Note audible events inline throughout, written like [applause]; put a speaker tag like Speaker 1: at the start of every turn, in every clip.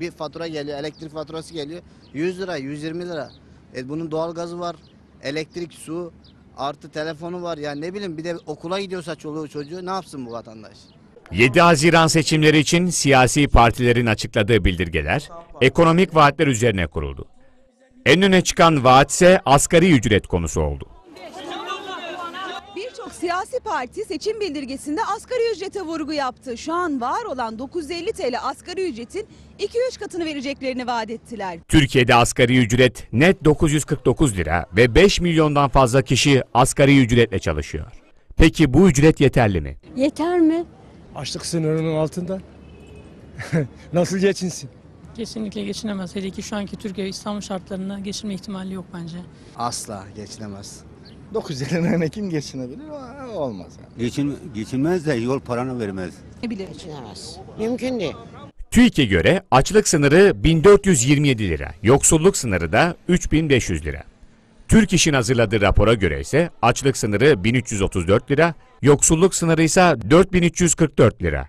Speaker 1: Bir fatura geliyor, elektrik faturası geliyor. 100 lira, 120 lira. E bunun doğalgazı var, elektrik, su, artı telefonu var. Ya ne bileyim bir de okula gidiyorsa çoluğu çocuğu ne yapsın bu vatandaş?
Speaker 2: 7 Haziran seçimleri için siyasi partilerin açıkladığı bildirgeler ekonomik vaatler üzerine kuruldu. En öne çıkan vaat ise asgari ücret konusu oldu.
Speaker 3: Birçok siyasi parti seçim bildirgesinde asgari ücrete vurgu yaptı. Şu an var olan 950 TL asgari ücretin 2-3 katını vereceklerini vaat ettiler.
Speaker 2: Türkiye'de asgari ücret net 949 lira ve 5 milyondan fazla kişi asgari ücretle çalışıyor. Peki bu ücret yeterli mi?
Speaker 4: Yeter mi?
Speaker 5: Açlık sınırının altında. [laughs] Nasıl geçinsin?
Speaker 6: Kesinlikle geçinemez. Hele ki şu anki Türkiye İstanbul şartlarında geçinme ihtimali yok bence.
Speaker 1: Asla geçinemez.
Speaker 7: 9 lirayla kim geçinebilir? Olmaz yani.
Speaker 8: Geçin, geçinmez de yol paranı vermez.
Speaker 3: Ne bilir?
Speaker 4: Geçinemez. Mümkün değil.
Speaker 2: TÜİK'e göre açlık sınırı 1427 lira, yoksulluk sınırı da 3500 lira. Türk İş'in hazırladığı rapora göre ise açlık sınırı 1334 lira, yoksulluk sınırı ise 4344 lira.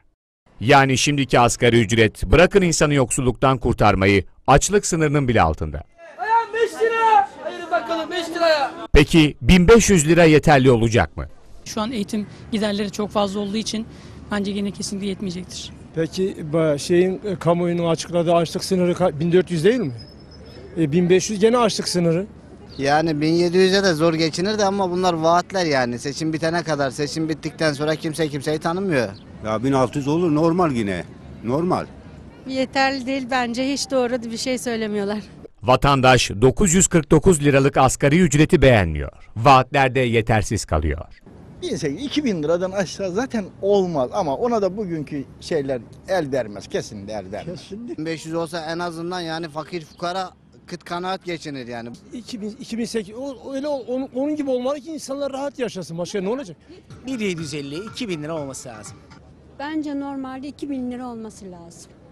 Speaker 2: Yani şimdiki asgari ücret bırakın insanı yoksulluktan kurtarmayı açlık sınırının bile altında.
Speaker 9: Ayağım 5 lira. Hayır bakalım 5 liraya.
Speaker 2: Peki 1500 lira yeterli olacak mı?
Speaker 6: Şu an eğitim giderleri çok fazla olduğu için bence yine kesinlikle yetmeyecektir.
Speaker 5: Peki şeyin e, kamuoyunun açıkladığı açlık sınırı ka- 1400 değil mi? E, 1500 gene açlık sınırı.
Speaker 1: Yani 1700'e de zor geçinir de ama bunlar vaatler yani. Seçim bitene kadar, seçim bittikten sonra kimse kimseyi tanımıyor.
Speaker 8: Ya 1600 olur normal yine. Normal.
Speaker 4: Yeterli değil bence. Hiç doğru bir şey söylemiyorlar.
Speaker 2: Vatandaş 949 liralık asgari ücreti beğenmiyor. Vaatler de yetersiz kalıyor.
Speaker 7: 1800, 2000 liradan aşağı zaten olmaz ama ona da bugünkü şeyler el vermez. Kesin el vermez.
Speaker 1: 1500 olsa en azından yani fakir fukara kıt kanaat geçinir yani.
Speaker 5: 2000, 2008 o, öyle onun, onun gibi olmalı ki insanlar rahat yaşasın. Başka ne olacak?
Speaker 9: 1750 2000 lira olması lazım.
Speaker 4: Bence normalde 2000 lira olması lazım.